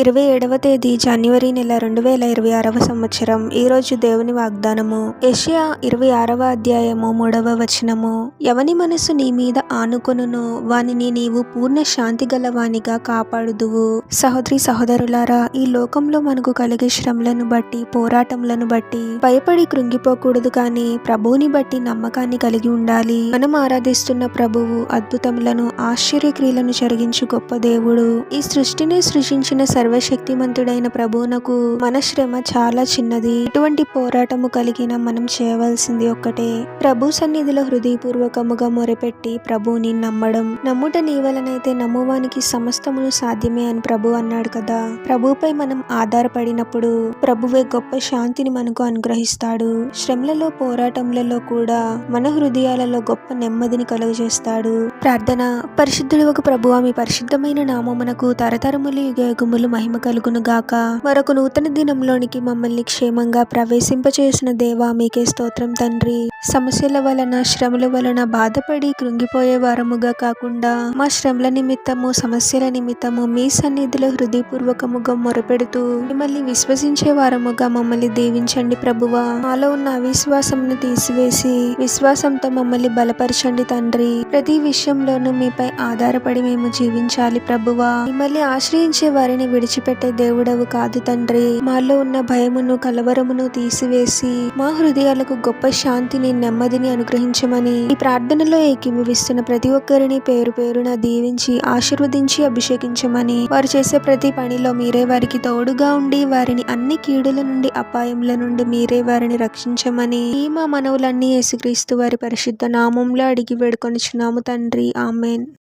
ఇరవై ఏడవ తేదీ జనవరి నెల రెండు వేల ఇరవై ఆరవ సంవత్సరం ఈరోజు దేవుని వాగ్దానము. యెషయా ఇరవై ఆరవ అధ్యాయము మూడవ వచనము. ఎవని మనసు నీ మీద ఆనుకొనును? వానిని నీవు పూర్ణ శాంతి గల వానిగా కాపాడుదువు. సహోదరి సహోదరులారా ఈ లోకంలో మనకు కలిగే శ్రమలను బట్టి పోరాటములను బట్టి భయపడి కృంగిపోకూడదు కానీ ప్రభువుని బట్టి నమ్మకాన్ని కలిగి ఉండాలి. మనం ఆరాధిస్తున్న ప్రభువు అద్భుతములను ఆశ్చర్యక్రియలను జరిగించు గొప్ప దేవుడు. ఈ సృష్టిని సృష్టించిన సర్వ సర్వశక్తిమంతుడైన ప్రభువునకు మన శ్రమ చాలా చిన్నది. ఇటువంటి పోరాటము కలిగిన మనం చేయవలసింది ఒక్కటే. ప్రభు సన్నిధిలో హృదయపూర్వకముగా మొరపెట్టి ప్రభువుని నమ్మడం. నమ్ముట నీవలనైతే నమ్మువానికి సమస్తమును సాధ్యమే అని ప్రభు అన్నాడు కదా. ప్రభుపై మనం ఆధారపడినప్పుడు ప్రభువే గొప్ప శాంతిని మనకు అనుగ్రహిస్తాడు. శ్రమలలో పోరాటములలో కూడా మన హృదయాలలో గొప్ప నెమ్మదిని కలుగజేస్తాడు. ప్రార్థన. పరిశుద్ధుడు ఒక ప్రభువా మీ పరిశుద్ధమైన నామమునకు తరతరములు యుగయుగములు మహిమ కలుగును గాక మరొక నూతన దినంలోనికి మమ్మల్ని క్షేమంగా ప్రవేశింపచేసిన దేవా మీకే స్తోత్రం తండ్రి. సమస్యల వలన శ్రమల వలన బాధపడి కృంగిపోయే వారముగా కాకుండా మా శ్రమల నిమిత్తము సమస్యల నిమిత్తము మీ సన్నిధిలో హృదయపూర్వకముగా మొరపెడుతూ మిమ్మల్ని విశ్వసించే వారముగా మమ్మల్ని దీవించండి ప్రభువా. మాలో ఉన్న అవిశ్వాసంను తీసివేసి విశ్వాసంతో మమ్మల్ని బలపరచండి తండ్రి. ప్రతి విషయంలోనూ మీపై ఆధారపడి మేము జీవించాలి ప్రభువా. మిమ్మల్ని ఆశ్రయించే వారిని విడిచిపెట్టే దేవుడవు కాదు తండ్రి. మాలో ఉన్న భయమును కలవరమును తీసివేసి మా హృదయాలకు గొప్ప శాంతిని నెమ్మదిని అనుగ్రహించమని ఈ ప్రార్థనలో ఏకీభవిస్తున్న ప్రతి ఒక్కరిని పేరు పేరున దీవించి ఆశీర్వదించి అభిషేకించమని వారు చేసే ప్రతి పనిలో మీరే వారికి తోడుగా ఉండి వారిని అన్ని కీడుల నుండి అపాయముల నుండి మీరే వారిని రక్షించమని ఈ మా మనవులన్నీ యేసుక్రీస్తు వారి పరిశుద్ధ నామంలో అడిగి వేడుకొనిచున్నాము తండ్రి. ఆమెన్.